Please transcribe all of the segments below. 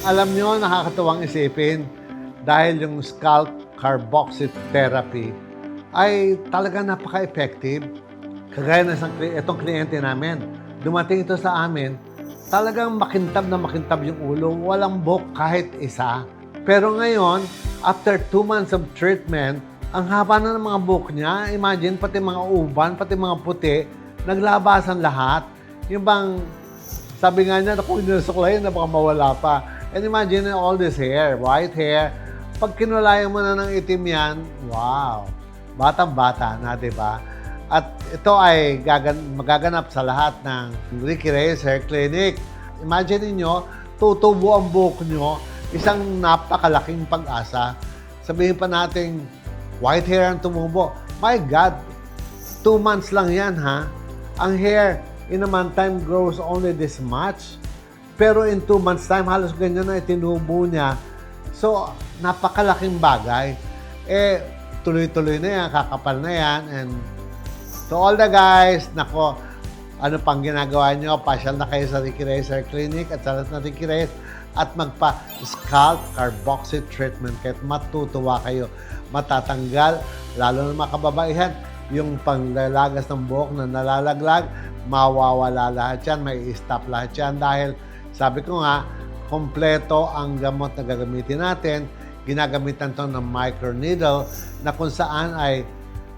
Alam nyo, nakakatuwang isipin dahil yung scalp carboxy therapy ay talaga napaka-effective. Kagaya ng isang, itong kliyente namin, dumating ito sa amin, talagang makintab na makintab yung ulo, walang buhok kahit isa. Pero ngayon, after two months of treatment, ang haba na ng mga buhok niya. Imagine, pati mga uban, pati mga puti, naglabasan lahat. Yung bang, sabi nga niya, kung sinusuklayin na baka mawala pa. And imagine all this hair, white hair. Pag kinulayan mo na ng itim yan, wow, batang-bata na, di ba? At ito ay gagan- magaganap sa lahat ng Ricky Reyes Hair Clinic. Imagine niyo tutubo ang buhok nyo, isang napakalaking pag-asa. Sabihin pa natin, white hair ang tumubo. My God, two months lang yan, ha? Ang hair, in a month time, grows only this much. Pero in two months time, halos ganyan na itinubo niya. So, napakalaking bagay. Eh, tuloy-tuloy na yan, kakapal na yan. And to all the guys, nako, ano pang ginagawa nyo, pasyal na kayo sa Ricky Hair Clinic at sa na Ricky Reyes at magpa-scalp carboxy treatment kahit matutuwa kayo. Matatanggal, lalo na mga kababaihan, yung panglalagas ng buhok na nalalaglag, mawawala lahat yan, may stop lahat yan dahil sabi ko nga, kompleto ang gamot na gagamitin natin. Ginagamitan to ng microneedle na kung saan ay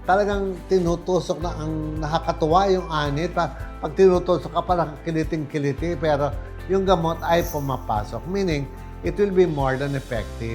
talagang tinutusok na ang nakakatuwa yung anit. Pa- Pag tinutusok ka parang kiliting-kiliti pero yung gamot ay pumapasok. Meaning, it will be more than effective.